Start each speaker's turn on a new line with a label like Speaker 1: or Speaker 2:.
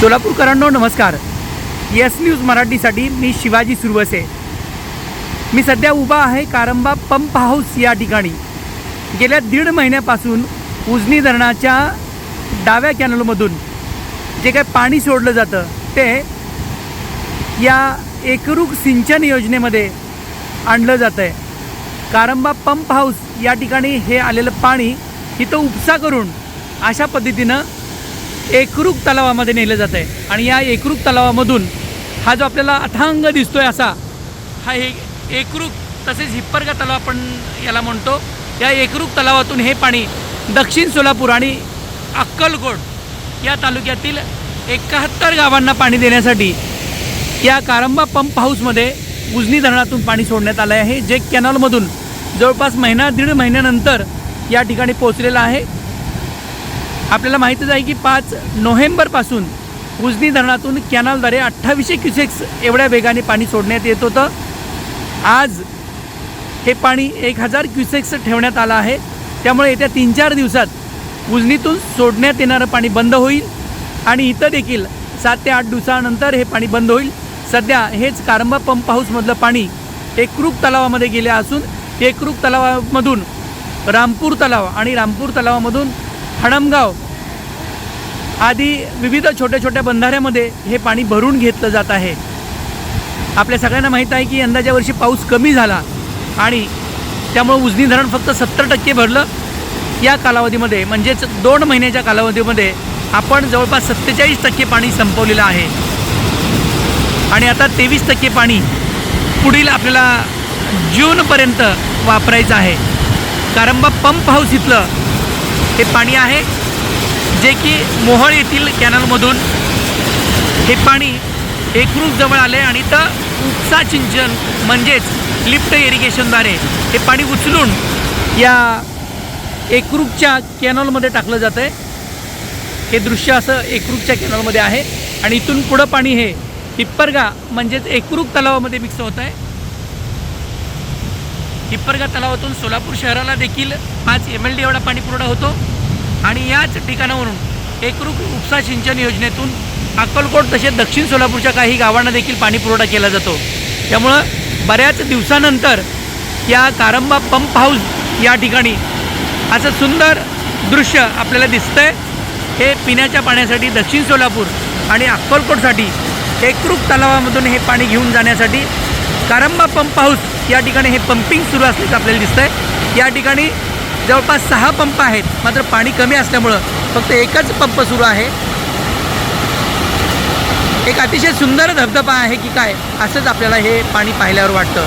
Speaker 1: सोलापूरकरांनो नमस्कार. Yes news मराठीसाठी मी शिवाजी सुरवसे. मी सध्या उभा आहे कारंबा पंप हाऊस या ठिकाणी. गेल्या दीड महिन्यापासून उजनी धरणाच्या डाव्या कॅनलमधून जे काही पाणी सोडलं जातं ते या एकरूप सिंचन योजनेमध्ये आणलं जातं आहे कारंबा पंप हाऊस या ठिकाणी हे आलेलं पाणी इथं उपसा करून अशा पद्धतीनं एकरूप तलावामध्ये नेलं जात आहे आणि या एकरूप तलावामधून हा जो आपल्याला अथांग दिसतो आहे असा हा एक एकरूप तसेच हिप्परगा तलाव आपण याला म्हणतो. या एकरूप तलावातून हे पाणी दक्षिण सोलापूर आणि अक्कलकोट या तालुक्यातील एकाहत्तर गावांना पाणी देण्यासाठी या कारंबा पंप हाऊसमध्ये उजनी धरणातून पाणी सोडण्यात आलं आहे जे कॅनॉलमधून जवळपास महिना दीड महिन्यानंतर या ठिकाणी पोहोचलेलं आहे. आपल्याला माहीतच आहे की पाच नोव्हेंबरपासून उजनी धरणातून कॅनलद्वारे अठ्ठावीसशे क्युसेक्स एवढ्या वेगाने पाणी सोडण्यात येत होतं. आज हे पाणी एक हजार क्युसेक्स ठेवण्यात आलं आहे. त्यामुळे येत्या तीन चार दिवसात उजनीतून सोडण्यात येणारं पाणी बंद होईल आणि इथं देखील सात ते आठ दिवसानंतर हे पाणी बंद होईल. सध्या हेच कारंबा पंप हाऊसमधलं पाणी एकरूप तलावामध्ये गेले असून एकरूप तलावामधून रामपूर तलाव आणि रामपूर तलावामधून हणमगाव आदी विविध छोट्या छोट्या बंधाऱ्यामध्ये हे पाणी भरून घेतलं जात आहे. आपल्या सगळ्यांना माहीत आहे की यंदाच्या वर्षी पाऊस कमी झाला आणि त्यामुळं उजनी धरण फक्त सत्तर टक्के भरलं. या कालावधीमध्ये म्हणजेच दोन महिन्याच्या कालावधीमध्ये आपण जवळपास सत्तेचाळीस टक्के पाणी संपवलेलं आहे. आणि आता तेवीस टक्के पाणी पुढील आपल्याला जूनपर्यंत वापरायचं आहे. कारंबा पंप हाऊस इथलं हे पाणी आहे जे की मोहळ येथील कॅनलमधून हे पाणी एकरूप जवळ आले आणि तर उपसा सिंचन म्हणजेच लिफ्ट इरिगेशनद्वारे हे पाणी उचलून या एकरूपच्या कॅनॉलमध्ये टाकलं जातं आहे हे दृश्य असं एकरूपच्या कॅनॉलमध्ये आहे आणि इथून पुढं पाणी हे हिप्परगा म्हणजेच एकरूप तलावामध्ये मिक्स होत आहे हिप्परगा तलावातून सोलापूर शहराला देखील पाच एम एल डी एवढा पाणी पुरवठा होतो. आणि याच ठिकाणावरून एकरूप उपसा सिंचन योजनेतून अक्कलकोट तसेच दक्षिण सोलापूरच्या काही गावांना देखील पाणी पुरवठा केला जातो. त्यामुळं बऱ्याच दिवसानंतर या कारंबा पंप हाऊस या ठिकाणी असं सुंदर दृश्य आपल्याला दिसतंय. हे पिण्याच्या पाण्यासाठी दक्षिण सोलापूर आणि अक्कलकोटसाठी एकरूप तलावामधून हे पाणी घेऊन जाण्यासाठी कारंबा पंप हाऊस या ठिकाणी हे पंपिंग सुरू असल्याचं आपल्याला दिसतंय. या ठिकाणी जवळपास सहा पंप आहेत. मात्र पाणी कमी असल्यामुळं फक्त एकच पंप सुरू आहे. एक अतिशय सुंदर धबधबा आहे की काय असंच आपल्याला हे पाणी पाहिल्यावर वाटतं.